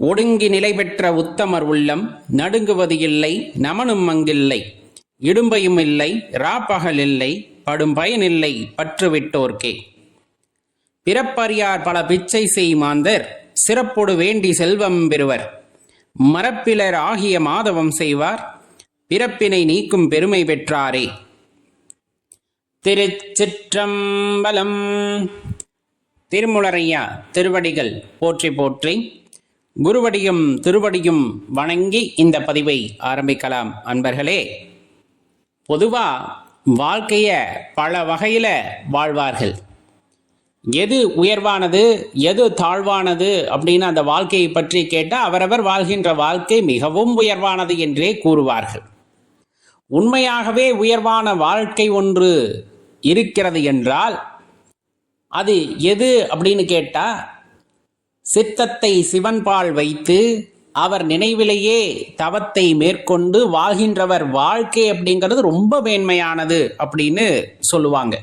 ஒடுங்கி நிலை பெற்ற உத்தமர் உள்ளம் நடுங்குவது இல்லை நமனும் அங்கில்லை. இடும்பையும் இல்லை ராப்பகல் இல்லை படும் பயனில்லை பற்றுவிட்டோர்க்கே. பிறப்பறியார் பல பிச்சை செய் மாந்தர் சிறப்பொடு வேண்டி செல்வம் பெறுவர். மரப்பிலர் ஆகிய மாதவம் செய்வார் பிறப்பினை நீக்கும் பெருமை பெற்றாரே. திருச்சிற்றம்பலம் திருமுலரையா திருவடிகள் போற்றி போற்றி. குருவடியும் திருவடியும் வணங்கி இந்த பதிவை ஆரம்பிக்கலாம். அன்பர்களே பொதுவாக வாழ்க்கையை பல வகையில் வாழ்வார்கள். எது உயர்வானது எது தாழ்வானது அப்படின்னு அந்த வாழ்க்கையை பற்றி கேட்டால் அவரவர் வாழ்கின்ற வாழ்க்கை மிகவும் உயர்வானது என்றே கூறுவார்கள். உண்மையாகவே உயர்வான வாழ்க்கை ஒன்று இருக்கிறது என்றால் அது எது அப்படின்னு கேட்டால் சித்தத்தை சிவன்பால் வைத்து அவர் நினைவிலேயே தவத்தை மேற்கொண்டு வாழ்கின்றவர் வாழ்க்கை அப்படிங்கிறது ரொம்ப மேன்மையானது அப்படின்னு சொல்லுவாங்க.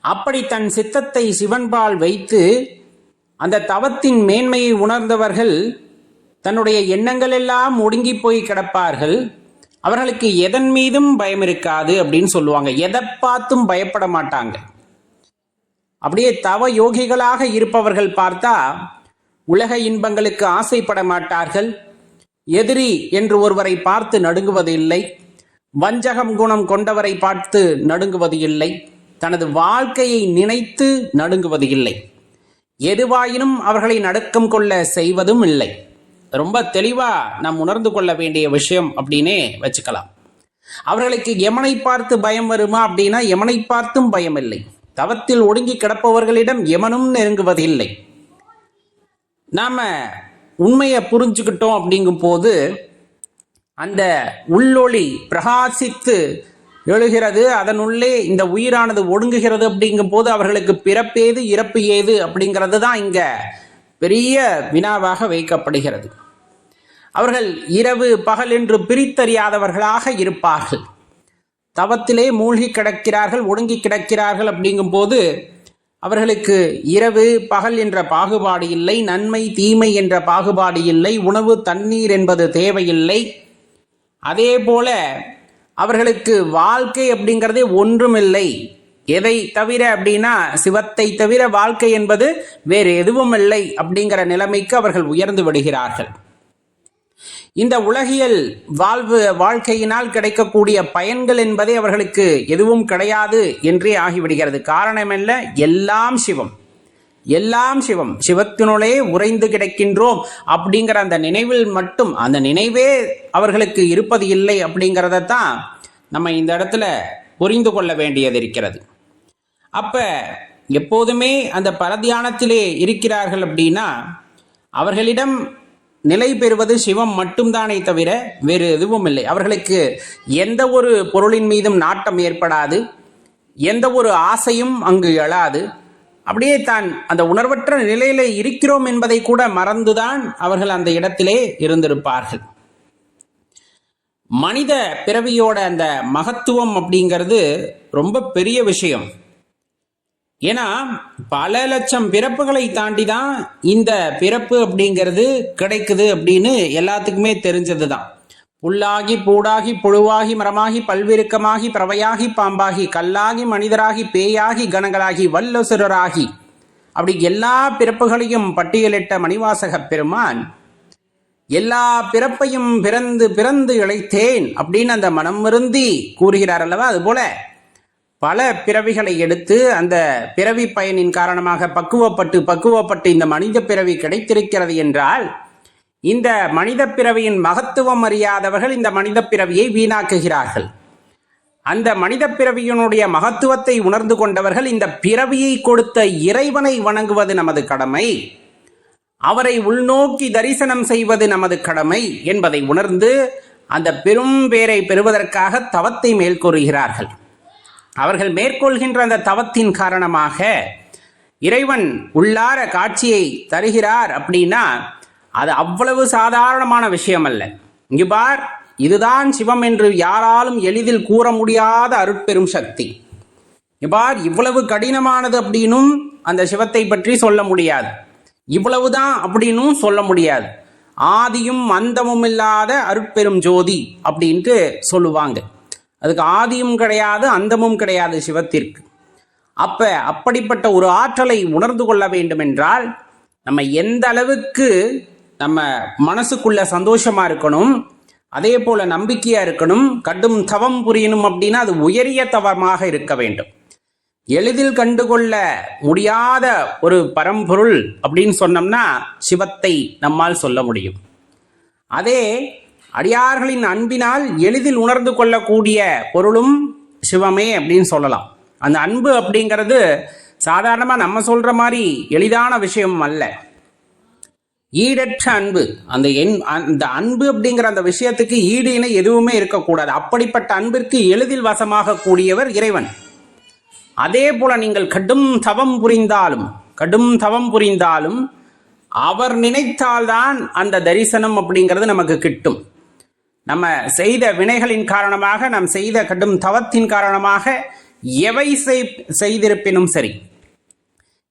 அப்படி தன் சித்தத்தை சிவன்பால் வைத்து அந்த தவத்தின் மேன்மையை உணர்ந்தவர்கள் தன்னுடைய எண்ணங்கள் எல்லாம் ஒடுங்கி போய் கிடப்பார்கள். அவர்களுக்கு எதன் மீதும் பயம் இருக்காது அப்படின்னு சொல்லுவாங்க. எதை பார்த்தும் பயப்பட மாட்டாங்க. அப்படியே தவ யோகிகளாக இருப்பவர்கள் பார்த்தா உலக இன்பங்களுக்கு ஆசைப்பட மாட்டார்கள். எதிரி என்று ஒருவரை பார்த்து நடுங்குவது இல்லை வஞ்சகம் குணம் கொண்டவரை பார்த்து நடுங்குவது இல்லை தனது வாழ்க்கையை நினைத்து நடுங்குவது இல்லை எதுவாயினும் அவர்களை நடுக்கம் கொள்ள செய்வதும் இல்லை. ரொம்ப தெளிவா நாம் உணர்ந்து கொள்ள வேண்டிய விஷயம் அப்படின்னே வச்சுக்கலாம். அவர்களுக்கு எமனை பார்த்து பயம் வருமா அப்படின்னா எமனை பார்த்தும் பயம் இல்லை. தவத்தில் ஒடுங்கி கிடப்பவர்களிடம் எமனும் நெருங்குவதில்லை. நாம உண்மையை புரிஞ்சுக்கிட்டோம் அப்படிங்கும் போது அந்த உள்ளொளி பிரகாசித்து எழுகிறது அதனுள்ளே இந்த உயிரானது ஒடுங்குகிறது அப்படிங்கும் போது அவர்களுக்கு பிறப்பேது இறப்பு ஏது அப்படிங்கிறது தான் இங்க பெரிய வினாவாக வைக்கப்படுகிறது. அவர்கள் இரவு பகல் என்று பிரித்தறியாதவர்களாக இருப்பார்கள். தவத்திலே மூழ்கி கிடக்கிறார்கள் ஒடுங்கி கிடக்கிறார்கள் அப்படிங்கும் போது அவர்களுக்கு இரவு பகல் என்ற பாகுபாடு இல்லை நன்மை தீமை என்ற பாகுபாடு இல்லை உணவு தண்ணீர் என்பது தேவையில்லை. அதே போல அவர்களுக்கு வாழ்க்கை அப்படிங்கிறதே ஒன்றுமில்லை. எதை தவிர அப்படின்னா சிவத்தை தவிர வாழ்க்கை என்பது வேறு எதுவும் இல்லை அப்படிங்கிற நிலைமைக்கு அவர்கள் உயர்ந்து விடுகிறார்கள். இந்த உலகியல் வாழ்வு வாழ்க்கையினால் கிடைக்கக்கூடிய பயன்கள் என்பதே அவர்களுக்கு எதுவும் கிடையாது என்றே ஆகிவிடுகிறது. காரணம் என்ன? எல்லாம் சிவம். எல்லாம் சிவம். சிவத்தினுள்ளே உறைந்து கிடக்கின்றோம் அப்படிங்கிற அந்த நினைவில் மட்டும் அந்த நினைவே அவர்களுக்கு இருப்பது இல்லை அப்படிங்கிறத தான் நம்ம இந்த இடத்துல புரிந்து கொள்ள வேண்டியது இருக்கிறது. அப்ப எப்போதுமே அந்த பரதியானத்திலே இருக்கிறார்கள் அப்படின்னா அவர்களிடம் நிலை பெறுவது சிவம் மட்டும்தானே தவிர வேறு எதுவும் இல்லை. அவர்களுக்கு எந்த ஒரு பொருளின் மீதும் நாட்டம் ஏற்படாது. எந்த ஒரு ஆசையும் அங்கு எழாது. அப்படியே தான் அந்த உணர்வற்ற நிலையில இருக்கிறோம் என்பதை கூட மறந்துதான் அவர்கள் அந்த இடத்திலே இருந்திருப்பார்கள். மனித பிறவியோட அந்த மகத்துவம் அப்படிங்கிறது ரொம்ப பெரிய விஷயம். ஏன்னா பல லட்சம் பிறப்புகளை தாண்டி தான் இந்த பிறப்பு அப்படிங்கிறது கிடைக்குது அப்படின்னு எல்லாத்துக்குமே தெரிஞ்சது தான் புல்லாகி பூடாகி புழுவாகி மரமாகி பல்விருக்கமாகி பறவையாகி பாம்பாகி கல்லாகி மனிதராகி பேயாகி கணங்களாகி வல்லசுரராகி அப்படி எல்லா பிறப்புகளையும் பட்டியலிட்ட மணிவாசக பெருமான் எல்லா பிறப்பையும் பிறந்து பிறந்து இழைத்தேன் அப்படின்னு அந்த மனம் வருந்தி கூறுகிறார் அல்லவா? அதுபோல பல பிறவிகளை எடுத்து அந்த பிறவி பயனின் காரணமாக பக்குவப்பட்டு பக்குவப்பட்டு இந்த மனித பிறவி கிடைத்திருக்கிறது என்றால் இந்த மனித பிறவியின் மகத்துவம் அறியாதவர்கள் இந்த மனித பிறவியை வீணாக்குகிறார்கள். அந்த மனித பிறவியினுடைய மகத்துவத்தை உணர்ந்து கொண்டவர்கள் இந்த பிறவியை கொடுத்த இறைவனை வணங்குவது நமது கடமை. அவரை உள்நோக்கி தரிசனம் செய்வது நமது கடமை என்பதை உணர்ந்து அந்த பெரும் பேரை பெறுவதற்காக தவத்தை மேற்கூறுகிறார்கள். அவர்கள் மேற்கொள்கின்ற அந்த தவத்தின் காரணமாக இறைவன் உள்ளார காட்சியை தருகிறார் அப்படின்னா அது அவ்வளவு சாதாரணமான விஷயம் அல்ல இங்கு பார் இதுதான் சிவம் என்று யாராலும் எளிதில் கூற முடியாத அருட்பெரும் சக்தி. இவ்வாறு இவ்வளவு கடினமானது அப்படின்னும் அந்த சிவத்தை பற்றி சொல்ல முடியாது. இவ்வளவுதான் அப்படின்னும் சொல்ல முடியாது. ஆதியும் அந்தமும் இல்லாத அருட்பெரும் ஜோதி அப்படின்ட்டு சொல்லுவாங்க. அதுக்கு ஆதியும் கிடையாது அந்தமும் கிடையாது சிவத்திற்கு. அப்ப அப்படிப்பட்ட ஒரு ஆற்றலை உணர்ந்து கொள்ள வேண்டும் என்றால் நம்ம எந்த அளவுக்கு நம்ம மனசுக்குள்ள சந்தோஷமா இருக்கணும் அதே போல நம்பிக்கையா இருக்கணும் கடும் தவம் புரியணும் அப்படின்னா அது உயரிய தவமாக இருக்க வேண்டும். எளிதில் கண்டுகொள்ள முடியாத ஒரு பரம்பொருள் அப்படின்னு சொன்னோம்னா சிவத்தை நம்மால் சொல்ல முடியும். அதே அடியார்களின் அன்பினால் எளிதில் உணர்ந்து கொள்ளக்கூடிய பொருளும் சிவமே அப்படின்னு சொல்லலாம். அந்த அன்பு அப்படிங்கிறது சாதாரணமாக நம்ம சொல்கிற மாதிரி எளிதான விஷயம் அல்ல. ஈடற்ற அன்பு. அந்த எண் அந்த அன்பு அப்படிங்கிற அந்த விஷயத்துக்கு ஈடு இணை எதுவுமே இருக்கக்கூடாது. அப்படிப்பட்ட அன்பிற்கு எளிதில் வசமாக கூடியவர் இறைவன். அதே போல நீங்கள் கடும் தவம் புரிந்தாலும் கடும் தவம் புரிந்தாலும் அவர் நினைத்தால்தான் அந்த தரிசனம் அப்படிங்கிறது நமக்கு கிட்டும். நம்ம செய்த வினைகளின் காரணமாக நாம் செய்த கடும் தவத்தின் காரணமாக எவை செய்- செய்திருப்பினும் சரி.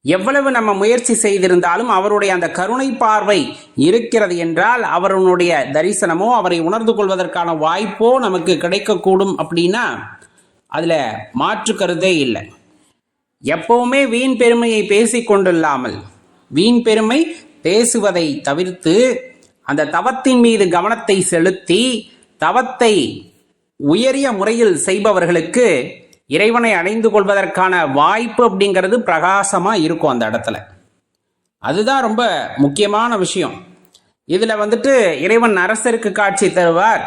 எவ்வளவு நம்ம முயற்சி செய்திருந்தாலும் அவருடைய அந்த கருணை பார்வை இருக்கிறது என்றால் அவருடைய தரிசனமோ அவரை உணர்ந்து கொள்வதற்கான வாய்ப்போ நமக்கு கிடைக்கக்கூடும் அப்படின்னா அதில் மாற்று கருதே இல்லை. எப்பவுமே வீண் பெருமையை பேசிக் கொண்டில்லாமல் வீண் பெருமை பேசுவதை தவிர்த்து அந்த தவத்தின் மீது கவனத்தை செலுத்தி தவத்தை உயரிய முறையில் செய்பவர்களுக்கு இறைவனை அடைந்து கொள்வதற்கான வாய்ப்பு அப்படிங்கிறது பிரகாசமாக இருக்கும் அந்த இடத்துல. அதுதான் ரொம்ப முக்கியமான விஷயம். இதில் வந்துட்டு இறைவன் அரசருக்கு காட்சி தருவார்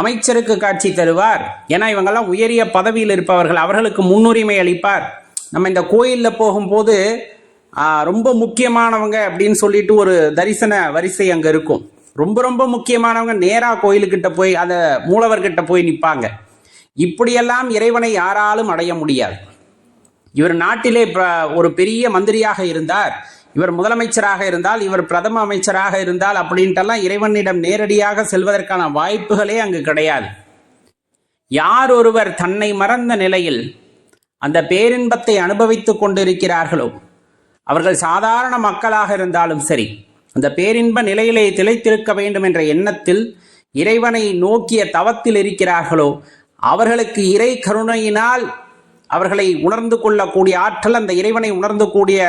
அமைச்சருக்கு காட்சி தருவார். ஏன்னா இவங்கெல்லாம் உயரிய பதவியில் இருப்பவர்கள் அவர்களுக்கு முன்னுரிமை அளிப்பார். நம்ம இந்த கோயிலில் போகும்போது ரொம்ப முக்கியமானவங்க அப்படின்னு சொல்லிட்டு ஒரு தரிசன வரிசை அங்கே இருக்கும். ரொம்ப ரொம்ப முக்கியமானவங்க நேராக கோயிலுக்கிட்ட போய் அதை மூலவர்கிட்ட போய் நிற்பாங்க இப்படியெல்லாம் இறைவனை யாராலும் அடைய முடியாது. இவர் நாட்டிலே ப- ஒரு பெரிய மந்திரியாக இருந்தார். இவர் முதலமைச்சராக இருந்தால் இவர் பிரதம அமைச்சராக இருந்தால் அப்படின்ட்டெல்லாம் இறைவனிடம் நேரடியாக செல்வதற்கான வாய்ப்புகளே அங்கு கிடையாது. யார் ஒருவர் தன்னை மறந்த நிலையில் அந்த பேரின்பத்தை அனுபவித்துக் கொண்டிருக்கிறார்களோ அவர்கள் சாதாரண மக்களாக இருந்தாலும் சரி அந்த பேரின்ப நிலையிலே திளைத்திருக்க வேண்டும் என்ற எண்ணத்தில் இறைவனை நோக்கிய தவத்தில் இருக்கிறார்களோ அவர்களுக்கு இறை கருணையினால் அவர்களை உணர்ந்து கொள்ளக்கூடிய ஆற்றல் அந்த இறைவனை உணர்ந்து கூடிய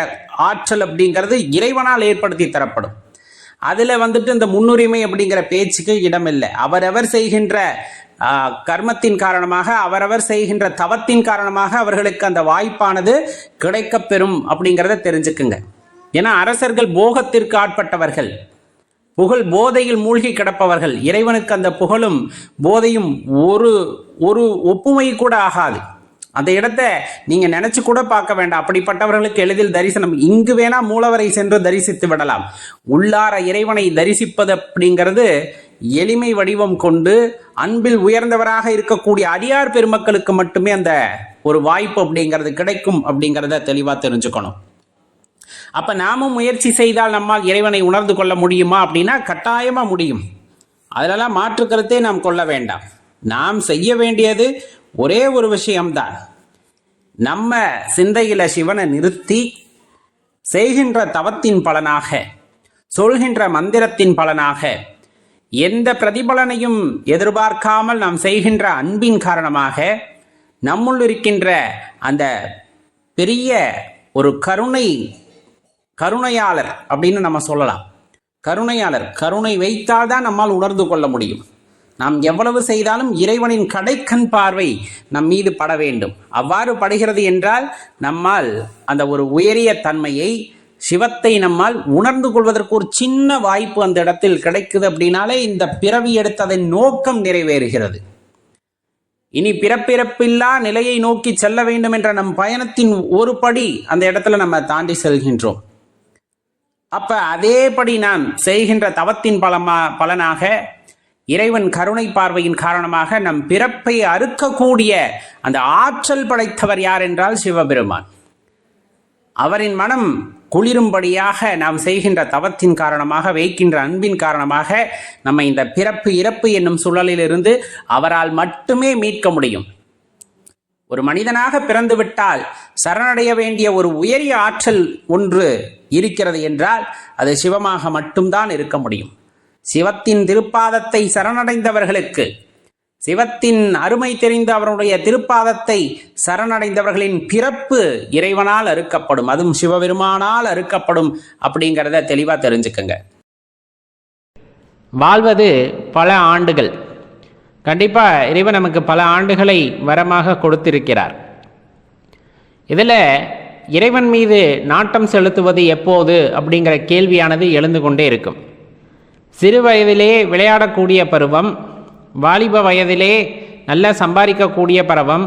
ஆற்றல் அப்படிங்கிறது இறைவனால் ஏற்படுத்தி தரப்படும். அதில் வந்துட்டு இந்த முன்னுரிமை அப்படிங்கிற பேச்சுக்கு இடமில்லை. அவரவர் செய்கின்ற கர்மத்தின் காரணமாக அவரவர் செய்கின்ற தவத்தின் காரணமாக அவர்களுக்கு அந்த வாய்ப்பானது கிடைக்கப்பெறும் அப்படிங்கிறத தெரிஞ்சுக்குங்க. ஏன்னா அரசர்கள் போகத்திற்கு ஆட்பட்டவர்கள். புகழ் போதையில் மூழ்கி கிடப்பவர்கள். இறைவனுக்கு அந்த புகழும் போதையும் ஒரு ஒரு ஒப்புமை கூட ஆகாது. அந்த இடத்த நீங்க நினைச்சு கூட பார்க்க வேண்டாம். அப்படிப்பட்டவர்களுக்கு எளிதில் தரிசனம். இங்கு வேணா மூலவரை சென்று தரிசித்து விடலாம். உள்ளார இறைவனை தரிசிப்பது அப்படிங்கிறது எளிமை வடிவம் கொண்டு அன்பில் உயர்ந்தவராக இருக்கக்கூடிய அடியார் பெருமக்களுக்கு மட்டுமே அந்த ஒரு வாய்ப்பு அப்படிங்கிறது கிடைக்கும் அப்படிங்கிறத தெளிவாக தெரிஞ்சுக்கணும். அப்ப நாமும் முயற்சி செய்தால் நம்மால் இறைவனை உணர்ந்து கொள்ள முடியுமா அப்படின்னா கட்டாயமா முடியும். அதிலெல்லாம் மாற்று கருத்தை நாம் கொள்ள வேண்டாம். நாம் செய்ய வேண்டியது ஒரே ஒரு விஷயம்தான். நம்ம சிந்தையில சிவனை நிறுத்தி செய்கின்ற தவத்தின் பலனாக சொல்கின்ற மந்திரத்தின் பலனாக எந்த பிரதிபலனையும் எதிர்பார்க்காமல் நாம் செய்கின்ற அன்பின் காரணமாக நம்முள் இருக்கின்ற அந்த பெரிய ஒரு கருணை கருணையாளர் அப்படின்னு நம்ம சொல்லலாம். கருணையாளர் கருணை வைத்தால் தான் நம்மால் உணர்ந்து கொள்ள முடியும். நாம் எவ்வளவு செய்தாலும் இறைவனின் கடைக்கண் பார்வை நம் மீது பட வேண்டும். அவ்வாறு படுகிறது என்றால் நம்மால் அந்த ஒரு உயரிய தன்மையை சிவத்தை நம்மால் உணர்ந்து கொள்வதற்கு ஒரு சின்ன வாய்ப்பு அந்த இடத்தில் கிடைக்குது அப்படின்னாலே இந்த பிறவி எடுத்ததன் நோக்கம் நிறைவேறுகிறது. இனி பிறப்பிறப்பில்லா நிலையை நோக்கி செல்ல வேண்டும் என்ற நம் பயணத்தின் ஒரு படி அந்த இடத்துல நம்ம தாண்டி செல்கின்றோம். அப்ப அதேபடி நாம் செய்கின்ற தவத்தின் பலமா பலனாக இறைவன் கருணை பார்வையின் காரணமாக நம் பிறப்பை அறுக்கக்கூடிய அந்த ஆற்றல் படைத்தவர் யார் என்றால் சிவபெருமான். அவரின் மனம் குளிரும்படியாக நாம் செய்கின்ற தவத்தின் காரணமாக வைக்கின்ற அன்பின் காரணமாக நம்ம இந்த பிறப்பு இறப்பு என்னும் சூழலிலிருந்து அவரால் மட்டுமே மீட்க முடியும். ஒரு மனிதனாக பிறந்துவிட்டால் சரணடைய வேண்டிய ஒரு உயரிய ஆற்றல் ஒன்று இருக்கிறது என்றால் அது சிவமாக மட்டும்தான் இருக்க முடியும். சிவத்தின் திருப்பாதத்தை சரணடைந்தவர்களுக்கு சிவத்தின் அருமை தெரிந்த அவருடைய திருப்பாதத்தை சரணடைந்தவர்களின் பிறப்பு இறைவனால் அறுக்கப்படும் அதுவும் சிவபெருமானால் அறுக்கப்படும் அப்படிங்கிறத தெளிவாக தெரிஞ்சுக்கங்க. வாழ்வது பல ஆண்டுகள். கண்டிப்பாக இறைவன் நமக்கு பல ஆண்டுகளை வரமாக கொடுத்திருக்கிறார். இதில் இறைவன் மீது நாட்டம் செலுத்துவது எப்போது அப்படிங்கிற கேள்வியானது எழுந்து கொண்டே இருக்கும். சிறு வயதிலே விளையாடக்கூடிய பருவம் வாலிப வயதிலே நல்லா சம்பாதிக்கக்கூடிய பருவம்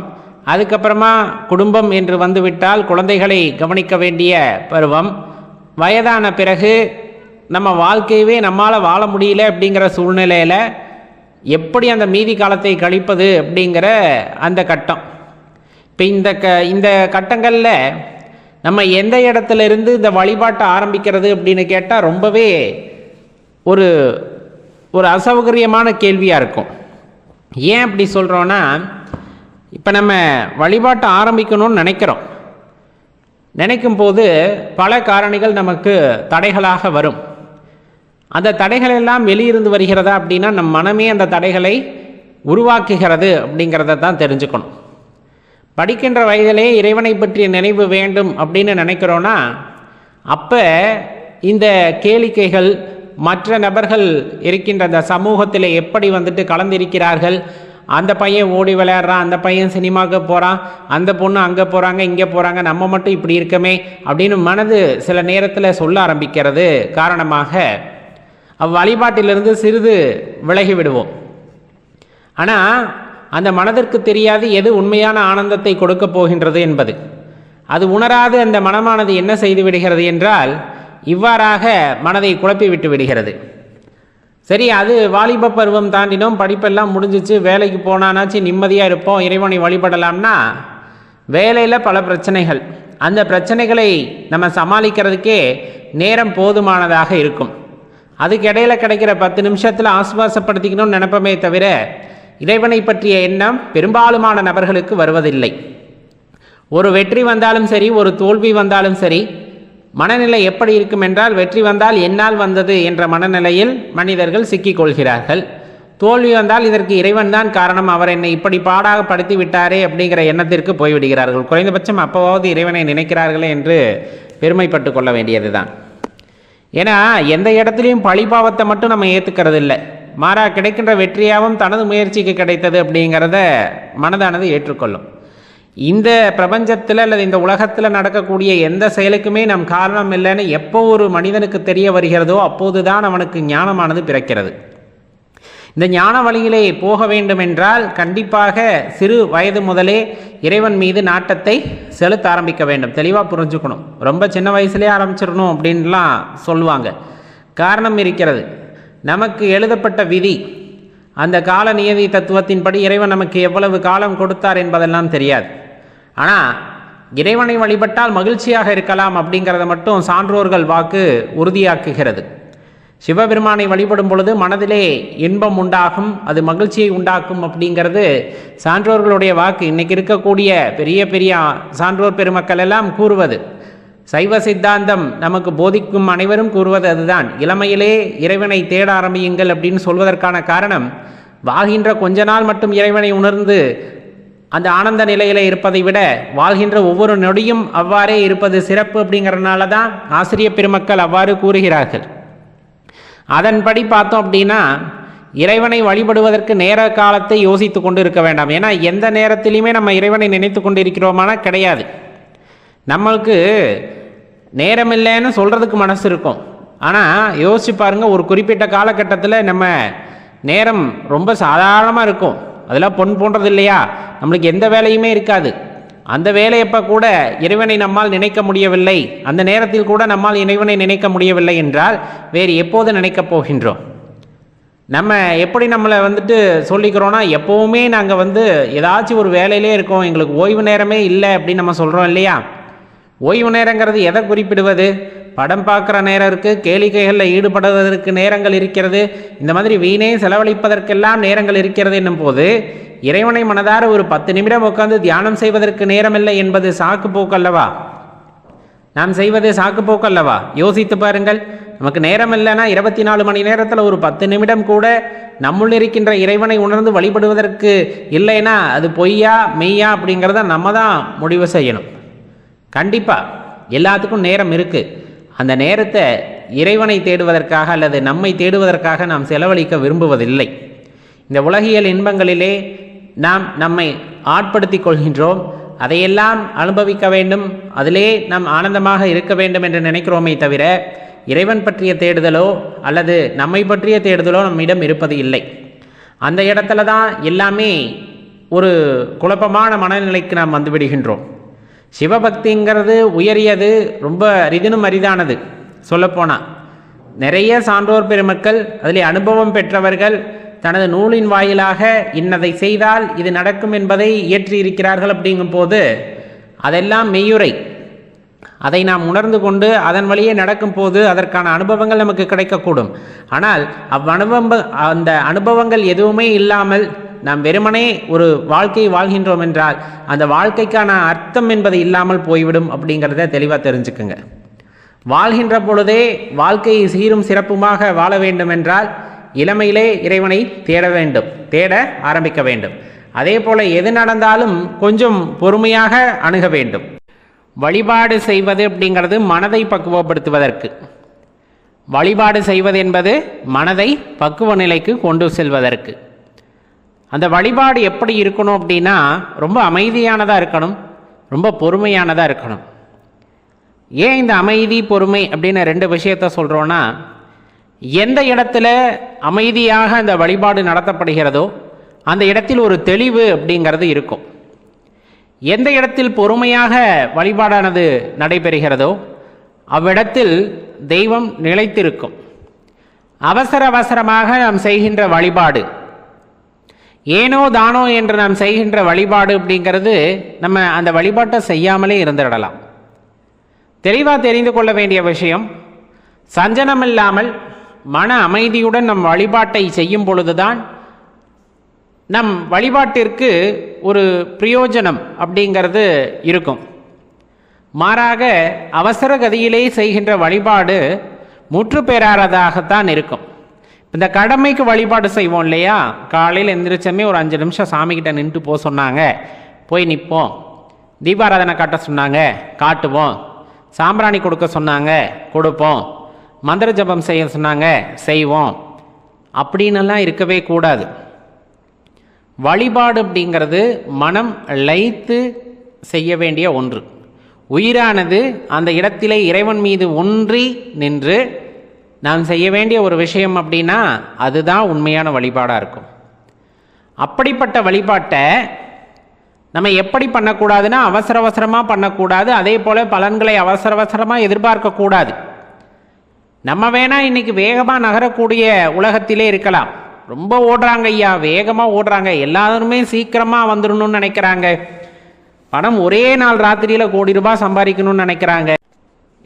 அதுக்கப்புறமா குடும்பம் என்று வந்துவிட்டால் குழந்தைகளை கவனிக்க வேண்டிய பருவம் வயதான பிறகு நம்ம வாழ்க்கையவே நம்மால் வாழ முடியல அப்படிங்கிற சூழ்நிலையில் எப்படி அந்த மீதி காலத்தை கழிப்பது அப்படிங்கிற அந்த கட்டம். இப்போ இந்த க இந்த கட்டங்களில் நம்ம எந்த இடத்துல இருந்து இந்த வழிபாட்டை ஆரம்பிக்கிறது அப்படின்னு கேட்டால் ரொம்பவே ஒரு ஒரு அசௌகரியமான கேள்வியாக இருக்கும். ஏன் அப்படி சொல்கிறோன்னா இப்போ நம்ம வழிபாட்டை ஆரம்பிக்கணும்னு நினைக்கிறோம். நினைக்கும் போது பல காரணிகள் நமக்கு தடைகளாக வரும். அந்த தடைகள் எல்லாம் வெளியிருந்து வருகிறதா அப்படின்னா நம் மனமே அந்த தடைகளை உருவாக்குகிறது அப்படிங்கிறத தான் தெரிஞ்சுக்கணும். படிக்கின்ற வயதிலே இறைவனை பற்றிய நினைவு வேண்டும் அப்படின்னு நினைக்கிறோன்னா அப்போ இந்த கேளிக்கைகள் மற்ற நபர்கள் இருக்கின்ற அந்த சமூகத்தில் எப்படி வந்துட்டு கலந்திருக்கிறார்கள் அந்த பையன் ஓடி விளையாடுறான் அந்த பையன் சினிமாவுக்கு போகிறான் அந்த பொண்ணு அங்கே போகிறாங்க இங்கே போகிறாங்க நம்ம மட்டும் இப்படி இருக்கமே அப்படின்னு மனது சில நேரத்தில் சொல்ல ஆரம்பிக்கிறது காரணமாக அவ்வழிபாட்டிலிருந்து சிறிது விலகி விடுவோம். ஆனால் அந்த மனதிற்கு தெரியாது எது உண்மையான ஆனந்தத்தை கொடுக்கப் போகின்றது என்பது. அது உணராது அந்த மனமானது என்ன செய்து விடுகிறது என்றால் இவ்வாறாக மனதை குழப்பி விட்டு விடுகிறது. சரி அது வாலிப பருவம் தாண்டினோம் படிப்பெல்லாம் முடிஞ்சிச்சு வேலைக்கு போனானாச்சு நிம்மதியாக இருப்போம் இறைவனை வழிபடலாம்னா வேலையில் பல பிரச்சனைகள். அந்த பிரச்சனைகளை நம்ம சமாளிக்கிறதுக்கே நேரம் போதுமானதாக இருக்கும். அதுக்கு இடையில கிடைக்கிற பத்து நிமிஷத்தில் ஆசுவாசப்படுத்திக்கணும்னு நினைப்பமே தவிர இறைவனை பற்றிய எண்ணம் பெரும்பாலுமான நபர்களுக்கு வருவதில்லை. ஒரு வெற்றி வந்தாலும் சரி ஒரு தோல்வி வந்தாலும் சரி மனநிலை எப்படி இருக்கும் என்றால் வெற்றி வந்தால் என்னால் வந்தது என்ற மனநிலையில் மனிதர்கள் சிக்கிக் கொள்கிறார்கள் தோல்வி வந்தால் இதற்கு இறைவன் தான் காரணம் அவர் என்னை இப்படி பாடாக படுத்தி விட்டாரே அப்படிங்கிற எண்ணத்திற்கு போய்விடுகிறார்கள். குறைந்தபட்சம் அப்போவாவது இறைவனை நினைக்கிறார்களே என்று பெருமைப்பட்டு கொள்ள வேண்டியதுதான். ஏன்னா எந்த இடத்துலையும் பழிபாவத்தை மட்டும் நம்ம ஏற்றுக்கிறது இல்லை மாறா கிடைக்கின்ற வெற்றியாகவும் தனது முயற்சிக்கு கிடைத்தது அப்படிங்கிறத மனதானது ஏற்றுக்கொள்ளும். இந்த பிரபஞ்சத்தில் அல்லது இந்த உலகத்தில் நடக்கக்கூடிய எந்த செயலுக்குமே நம் காரணம் இல்லைன்னு எப்போ ஒரு மனிதனுக்கு தெரிய வருகிறதோ அப்போதுதான் அவனுக்கு ஞானமானது பிறக்கிறது. இந்த ஞான வழியிலே போக வேண்டுமென்றால் கண்டிப்பாக சிறு வயது முதலே இறைவன் மீது நாட்டத்தை செலுத்த ஆரம்பிக்க வேண்டும். தெளிவாக புரிஞ்சுக்கணும். ரொம்ப சின்ன வயசுலேயே ஆரம்பிச்சிடணும் அப்படின்லாம் சொல்லுவாங்க. காரணம் இருக்கிறது. நமக்கு எழுதப்பட்ட விதி அந்த கால நியதி தத்துவத்தின்படி இறைவன் நமக்கு எவ்வளவு காலம் கொடுத்தார் என்பதெல்லாம் தெரியாது. ஆனால் இறைவனை வழிபட்டால் மகிழ்ச்சியாக இருக்கலாம் அப்படிங்கிறத மட்டும் சான்றோர்கள் வாக்கு உறுதியாக்குகிறது. சிவபெருமானை வழிபடும் பொழுது மனதிலே இன்பம் உண்டாகும் அது மகிழ்ச்சியை உண்டாக்கும் அப்படிங்கிறது சான்றோர்களுடைய வாக்கு. இன்னைக்கு இருக்கக்கூடிய பெரிய பெரிய சான்றோர் பெருமக்கள் எல்லாம் கூறுவது. சைவ சித்தாந்தம் நமக்கு போதிக்கும் அனைவரும் கூறுவது அதுதான். இளமையிலே இறைவனை தேட ஆரம்பியுங்கள் அப்படின்னு சொல்வதற்கான காரணம் வாழ்கின்ற கொஞ்ச நாள் மட்டும் இறைவனை உணர்ந்து அந்த ஆனந்த நிலையில இருப்பதை விட வாழ்கின்ற ஒவ்வொரு நொடியும் அவ்வாறே இருப்பது சிறப்பு அப்படிங்கிறதுனால தான் ஆசிரியர் பெருமக்கள் அவ்வாறு கூறுகிறார்கள். அதன்படி பார்த்தோம் அப்படின்னா இறைவனை வழிபடுவதற்கு நேர காலத்தை யோசித்து கொண்டு இருக்க வேண்டாம். ஏன்னா எந்த நேரத்திலையுமே நம்ம இறைவனை நினைத்து கொண்டு இருக்கிறோமானா கிடையாது. நம்மளுக்கு நேரம் இல்லைன்னு சொல்கிறதுக்கு மனசு இருக்கும். ஆனால் யோசிச்சு பாருங்கள் ஒரு குறிப்பிட்ட காலகட்டத்தில் நம்ம நேரம் ரொம்ப சாதாரணமாக இருக்கும். அதெல்லாம் பொன் போன்றது இல்லையா நம்மளுக்கு எந்த வேலையுமே இருக்காது. அந்த வேலையப்ப கூட இறைவனை நம்மால் நினைக்க முடியவில்லை. அந்த நேரத்தில் கூட நம்மால் இறைவனை நினைக்க முடியவில்லை என்றால் வேறு எப்போது நினைக்கப் போகின்றோம்? நம்ம எப்படி நம்மளை வந்துட்டு சொல்லிக்கிறோன்னா எப்போவுமே நாங்கள் வந்து ஏதாச்சும் ஒரு வேலையிலே இருக்கோம் எங்களுக்கு ஓய்வு நேரமே இல்லை அப்படின்னு நம்ம சொல்கிறோம் இல்லையா? ஓய்வு நேரங்கிறது எதை குறிப்பிடுவது? படம் பார்க்குற நேரம் இருக்குது கேளிக்கைகளில் ஈடுபடுவதற்கு நேரங்கள் இருக்கிறது. இந்த மாதிரி வீணே செலவழிப்பதற்கெல்லாம் நேரங்கள் இருக்கிறது என்னும் போது இறைவனை மனதார ஒரு பத்து நிமிடம் உட்காந்து தியானம் செய்வதற்கு நேரமில்லை என்பது சாக்கு போக்கல்லவா? நாம் செய்வது சாக்கு போக்கல்லவா? யோசித்து பாருங்கள். நமக்கு நேரம் இல்லைன்னா இருபத்தி நாலு மணி நேரத்தில் ஒரு பத்து நிமிடம் கூட நம்முள் இருக்கின்ற இறைவனை உணர்ந்து வழிபடுவதற்கு இல்லைன்னா அது பொய்யா மெய்யா அப்படிங்கிறத நம்ம தான் முடிவு செய்யணும். கண்டிப்பாக எல்லாத்துக்கும் நேரம் இருக்குது அந்த நேரத்தை இறைவனை தேடுவதற்காக அல்லது நம்மை தேடுவதற்காக நாம் செலவழிக்க விரும்புவதில்லை. இந்த உலகியல் இன்பங்களிலே நாம் நம்மை ஆட்படுத்திக் கொள்கின்றோம். அதையெல்லாம் அனுபவிக்க வேண்டும். அதிலே நாம் ஆனந்தமாக இருக்க வேண்டும் என்று நினைக்கிறோமே தவிர இறைவன் பற்றிய தேடுதலோ அல்லது நம்மை பற்றிய தேடுதலோ நம்மிடம் இருப்பது இல்லை. அந்த இடத்துல தான் எல்லாமே ஒரு குழப்பமான மனநிலைக்கு நாம் வந்துவிடுகின்றோம் சிவபக்திங்கிறது உயரியது ரொம்ப அரிதினும் அரிதானது. சொல்லப்போனால் நிறைய சான்றோர் பெருமக்கள் அதிலே அனுபவம் பெற்றவர்கள் தனது நூலின் வாயிலாக இன்னதை செய்தால் இது நடக்கும் என்பதை இயற்றியிருக்கிறார்கள் அப்படிங்கும்போது அதெல்லாம் மெய்யுரை அதை நாம் உணர்ந்து கொண்டு அதன் வழியே நடக்கும் போது அதற்கான அனுபவங்கள் நமக்கு கிடைக்கக்கூடும். ஆனால் அவ்வனுபவம் அந்த அனுபவங்கள் எதுவுமே இல்லாமல் நாம் வெறுமனே ஒரு வாழ்க்கையை வாழ்கின்றோம் என்றால் அந்த வாழ்க்கைக்கான அர்த்தம் என்பது இல்லாமல் போய்விடும் அப்படிங்கிறத தெளிவாக தெரிஞ்சுக்குங்க. வாழ்கின்ற பொழுதே வாழ்க்கையை சீரும் சிறப்புமாக வாழ வேண்டும் என்றால் இளமையிலே இறைவனை தேட வேண்டும் தேட ஆரம்பிக்க வேண்டும். அதே போல எது நடந்தாலும் கொஞ்சம் பொறுமையாக அணுக வேண்டும். வழிபாடு செய்வது அப்படிங்கிறது மனதை பக்குவப்படுத்துவதற்கு. வழிபாடு செய்வது என்பது மனதை பக்குவ நிலைக்கு கொண்டு செல்வதற்கு. அந்த வழிபாடு எப்படி இருக்கணும் அப்படின்னா ரொம்ப அமைதியானதாக இருக்கணும் ரொம்ப பொறுமையானதாக இருக்கணும். ஏன் இந்த அமைதி பொறுமை அப்படின்னு ரெண்டு விஷயத்த சொல்கிறோன்னா எந்த இடத்துல அமைதியாக அந்த வழிபாடு நடத்தப்படுகிறதோ அந்த இடத்தில் ஒரு தெளிவு அப்படிங்கிறது இருக்கும். எந்த இடத்தில் பொறுமையாக வழிபாடானது நடைபெறுகிறதோ அவ்விடத்தில் தெய்வம் நிலைத்திருக்கும். அவசர அவசரமாக நாம் செய்கின்ற வழிபாடு ஏனோ தானோ என்று நாம் செய்கின்ற வழிபாடு அப்படிங்கிறது நம்ம அந்த வழிபாட்டை செய்யாமலே இருந்துடலாம். தெளிவாக தெரிந்து கொள்ள வேண்டிய விஷயம் சஞ்சனம் இல்லாமல் மன அமைதியுடன் நம் வழிபாட்டை செய்யும் பொழுதுதான் நம் வழிபாட்டிற்கு ஒரு பிரயோஜனம் அப்படிங்கிறது இருக்கும். மாறாக அவசர கதியிலே செய்கின்ற வழிபாடு முற்று பெறாததாகத்தான் இருக்கும். இந்த கடமைக்கு வழிபாடு செய்வோம் இல்லையா? காலையில் எந்திரிச்சமே ஒரு அஞ்சு நிமிஷம் சாமிக்கிட்ட நின்று போக சொன்னாங்க. போய் நிற்போம் தீபாராதனை காட்ட சொன்னாங்க. காட்டுவோம். சாம்பிராணி கொடுக்க சொன்னாங்க. கொடுப்போம். மந்திர ஜபம் செய்ய சொன்னாங்க. செய்வோம். அப்படின்னுலாம் இருக்கவே கூடாது. வழிபாடு அப்படிங்கிறது மனம் லைத்து செய்ய வேண்டிய ஒன்று. உயிரானது அந்த இடத்திலே இறைவன் மீது ஒன்றி நின்று நாம் செய்ய வேண்டிய ஒரு விஷயம் அப்படின்னா அதுதான் உண்மையான வழிபாடாக இருக்கும். அப்படிப்பட்ட வழிபாட்டை நம்ம எப்படி பண்ணக்கூடாதுன்னா அவசர அவசரமாக பண்ணக்கூடாது. அதே போல் பலன்களை அவசர அவசரமாக எதிர்பார்க்கக்கூடாது நம்ம வேணால் இன்றைக்கி வேகமாக நகரக்கூடிய உலகத்திலே இருக்கலாம். ரொம்ப ஓடுறாங்க ஐயா வேகமாக ஓடுறாங்க. எல்லாருமே சீக்கிரமாக வந்துடணும்னு நினைக்கிறாங்க. பணம் ஒரே நாள் ராத்திரியில் கோடி ரூபாய் சம்பாதிக்கணும்னு நினைக்கிறாங்க.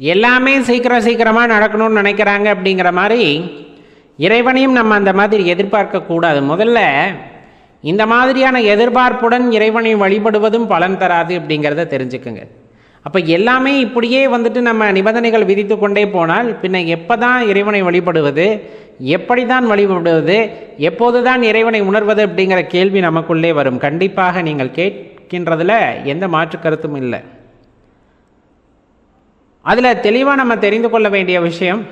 எல்லாமே சீக்கிரம் சீக்கிரமாக நடக்கணும்னு நினைக்கிறாங்க அப்படிங்கிற மாதிரி இறைவனையும் நம்ம அந்த மாதிரி எதிர்பார்க்கக்கூடாது முதல்ல இந்த மாதிரியான எதிர்பார்ப்புடன் இறைவனை வழிபடுவதும் பலன் தராது அப்படிங்கிறத தெரிஞ்சுக்குங்க. அப்போ எல்லாமே இப்படியே வந்துட்டு நம்ம நிபந்தனைகள் விதித்து கொண்டே போனால் பின்ன எப்போ தான் இறைவனை வழிபடுவது எப்படி தான் வழிபடுவது எப்போது தான் இறைவனை உணர்வது அப்படிங்கிற கேள்வி நமக்குள்ளே வரும். கண்டிப்பாக நீங்கள் கேட்கின்றதில் எந்த மாற்று கருத்தும் இல்லை. அதில் தெளிவாக நம்ம தெரிந்து கொள்ள வேண்டிய விஷயம்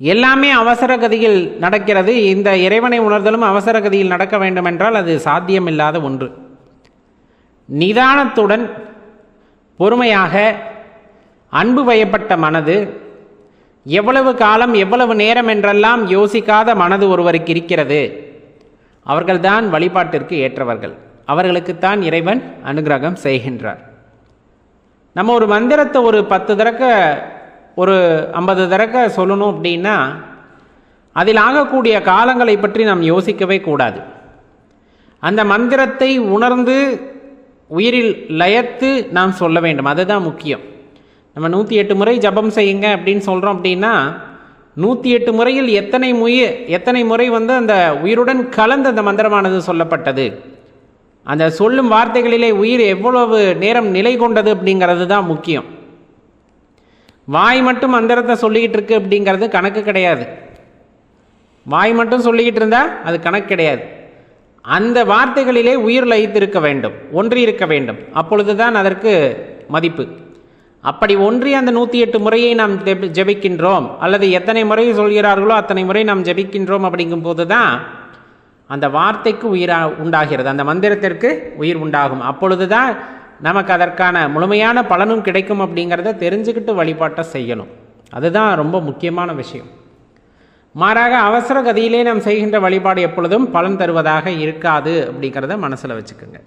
எல்லாமே அவசர கதியில் நடக்கிறது. இந்த இறைவனை உணர்தலும் அவசர கதியில் நடக்க வேண்டும் என்றால் அது சாத்தியமில்லாத ஒன்று. நிதானத்துடன் பொறுமையாக அன்பு வயப்பட்ட மனது எவ்வளவு காலம் எவ்வளவு நேரம் என்றெல்லாம் யோசிக்காத மனது ஒருவருக்கு இருக்கிறது. அவர்கள்தான் வழிபாட்டிற்கு ஏற்றவர்கள். அவர்களுக்குத்தான் இறைவன் அனுகிரகம் செய்கின்றார். நம்ம ஒரு மந்திரத்தை ஒரு பத்து தடக்க ஒரு ஐம்பது தடக்க சொல்லணும் அப்படின்னா அதில் ஆகக்கூடிய காலங்களை பற்றி நாம் யோசிக்கவே கூடாது. அந்த மந்திரத்தை உணர்ந்து உயிரில் லயத்து நாம் சொல்ல வேண்டும். அதுதான் முக்கியம். நம்ம நூற்றி எட்டு முறை ஜபம் செய்யுங்க அப்படின்னு சொல்கிறோம் அப்படின்னா நூற்றி எட்டு முறையில் எத்தனை முய எத்தனை முறை வந்து அந்த உயிருடன் கலந்து அந்த மந்திரமானது சொல்லப்பட்டது? அந்த சொல்லும் வார்த்தைகளிலே உயிர் எவ்வளவு நேரம் நிலை கொண்டது அப்படிங்கிறது தான் முக்கியம். வாய் மட்டும் மந்திரத்தை சொல்லிக்கிட்டு இருக்கு அப்படிங்கிறது கணக்கு கிடையாது. வாய் மட்டும் சொல்லிக்கிட்டு இருந்தால் அது கணக்கு கிடையாது. அந்த வார்த்தைகளிலே உயிர் லயித்திருக்க வேண்டும் ஒன்றி இருக்க வேண்டும் அப்பொழுதுதான் அதற்கு மதிப்பு. அப்படி ஒன்றி அந்த நூற்றி எட்டு முறையை நாம் ஜெபி- ஜெபிக்கின்றோம். அல்லது எத்தனை முறை சொல்கிறார்களோ அத்தனை முறை நாம் ஜெபிக்கின்றோம் அப்படிங்கும்போது தான் அந்த வார்த்தைக்கு உயிரா உண்டாகிறது. அந்த மந்திரத்திற்கு உயிர் உண்டாகும். அப்பொழுது தான் நமக்கு அதற்கான முழுமையான பலனும் கிடைக்கும் அப்படிங்கிறத தெரிஞ்சுக்கிட்டு வழிபாட்டை செய்யணும். அதுதான் ரொம்ப முக்கியமான விஷயம். மாறாக அவசர கதியிலே நாம் செய்கின்ற வழிபாடு எப்பொழுதும் பலன் தருவதாக இருக்காது அப்படிங்கிறத மனசில் வச்சுக்கோங்க.